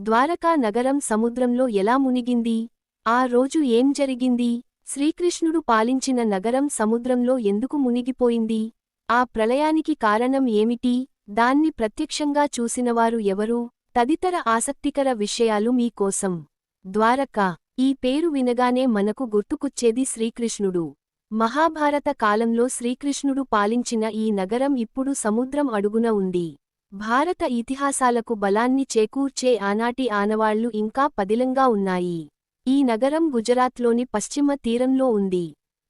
ద్వారకా నగరం సముద్రంలో ఎలా మునిగింది? ఆ రోజు ఏం జరిగింది? శ్రీకృష్ణుడు పాలించిన నగరం సముద్రంలో ఎందుకు మునిగిపోయింది? ఆ ప్రళయానికి కారణం ఏమిటి? దాన్ని ప్రత్యక్షంగా చూసినవారు ఎవరు? తదితర ఆసక్తికర విషయాలు మీకోసం ద్వారకా. ఈ పేరు వినగానే మనకు గుర్తుకుచ్చేది శ్రీకృష్ణుడు. మహాభారత కాలంలో శ్రీకృష్ణుడు పాలించిన ఈ నగరం ఇప్పుడు సముద్రం అడుగున ఉంది. భారత ఇతిహాసాలకు బలాన్ని చేకూర్చే ఆనాటి ఆనవాళ్ళు ఇంకా పదిలంగా ఉన్నాయి. ఈ నగరం గుజరాత్లోని పశ్చిమ తీరంలో ఉంది.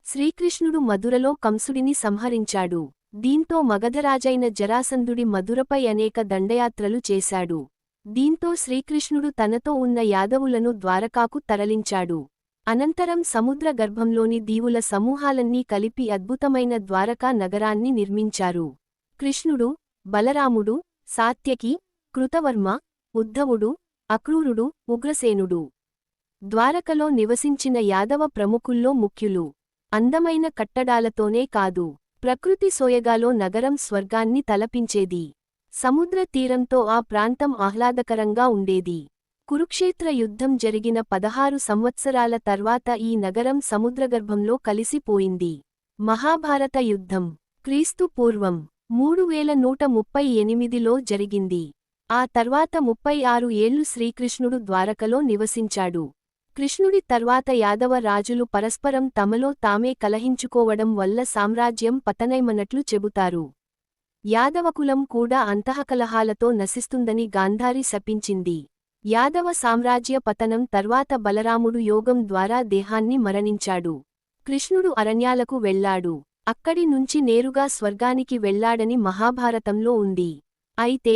శ్రీకృష్ణుడు మధురలో కంసుడిని సంహరించాడు. దీంతో మగధరాజైన జరాసంధుడి మధురపై అనేక దండయాత్రలు చేశాడు. దీంతో శ్రీకృష్ణుడు తనతో ఉన్న యాదవులను ద్వారకాకు తరలించాడు. అనంతరం సముద్ర గర్భంలోని దీవుల సమూహాలన్నీ కలిపి అద్భుతమైన ద్వారకా నగరాన్ని నిర్మించారు. కృష్ణుడు బలరాముడు సాత్యకి కృతవర్మ ఉద్ధవుడు అక్రూరుడు ఉగ్రసేనుడు. ద్వారకలో నివసించిన యాదవ ప్రముఖుల్లో ముఖ్యులు. అందమైన కట్టడాలతోనే కాదు ప్రకృతి సోయగాలో నగరం స్వర్గాన్ని తలపించేది. సముద్ర తీరంతో ఆ ప్రాంతం ఆహ్లాదకరంగా ఉండేది. కురుక్షేత్ర యుద్ధం జరిగిన పదహారు సంవత్సరాల తర్వాత ఈ నగరం సముద్రగర్భంలో కలిసిపోయింది. మహాభారత యుద్ధం క్రీస్తు పూర్వం. మూడు వేల నూట ముప్పై ఎనిమిదిలో జరిగింది. ఆ తర్వాత ముప్పై ఆరు ఏళ్ళు శ్రీకృష్ణుడు ద్వారకలో నివసించాడు. కృష్ణుడి తర్వాత యాదవ రాజులు పరస్పరం తమలో తామే కలహించుకోవడం వల్ల సామ్రాజ్యం పతనైమన్నట్లు చెబుతారు. యాదవకులం కూడా అంతఃకలహాలతో నశిస్తుందని గాంధారి శపించింది. యాదవ సామ్రాజ్య పతనం తర్వాత బలరాముడు యోగం ద్వారా దేహాన్ని మరణించాడు. కృష్ణుడు అరణ్యాలకు వెళ్ళాడు అక్కడి నుంచి నేరుగా స్వర్గానికి వెళ్ళాడని మహాభారతంలో ఉంది. అయితే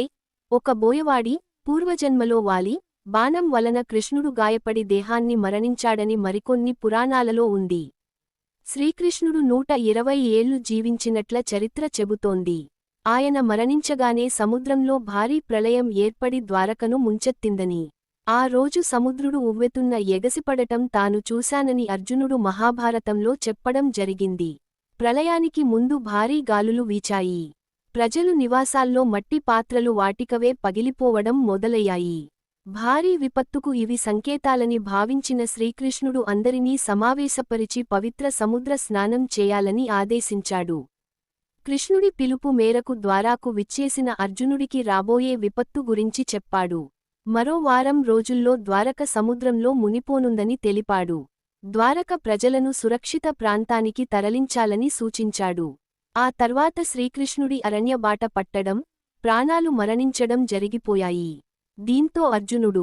ఒక బోయవాడి పూర్వజన్మలో వాలి బాణం వలన కృష్ణుడు గాయపడి దేహాన్ని మరణించాడని మరికొన్ని పురాణాలలో ఉంది. శ్రీకృష్ణుడు నూట ఇరవై ఏళ్ళు జీవించినట్ల చరిత్ర చెబుతోంది. ఆయన మరణించగానే సముద్రంలో భారీ ప్రళయం ఏర్పడి ద్వారకను ముంచెత్తిందని. ఆ రోజు సముద్రుడు ఉవ్వెతున్న ఎగసిపడటం తాను చూశానని అర్జునుడు మహాభారతంలో చెప్పడం జరిగింది. ప్రళయానికి ముందు భారీ గాలులు వీచాయి. ప్రజలు నివాసాల్లో మట్టి పాత్రలు వాటికవే పగిలిపోవడం మొదలయ్యాయి. భారీ విపత్తుకు ఇవి సంకేతాలని భావించిన శ్రీకృష్ణుడు అందరినీ సమావేశపరిచి పవిత్ర సముద్ర స్నానం చేయాలని ఆదేశించాడు. కృష్ణుడి పిలుపు మేరకు ద్వారాకు విచ్చేసిన అర్జునుడికి రాబోయే విపత్తు గురించి చెప్పాడు. మరో వారం రోజుల్లో ద్వారక సముద్రంలో మునిపోనుందని తెలిపాడు. ద్వారక ప్రజలను సురక్షిత ప్రాంతానికి తరలించాలని సూచించాడు. ఆ తర్వాత శ్రీకృష్ణుడి అరణ్యబాట పట్టడం ప్రాణాలు మరణించడం జరిగిపోయాయి. దీంతో అర్జునుడు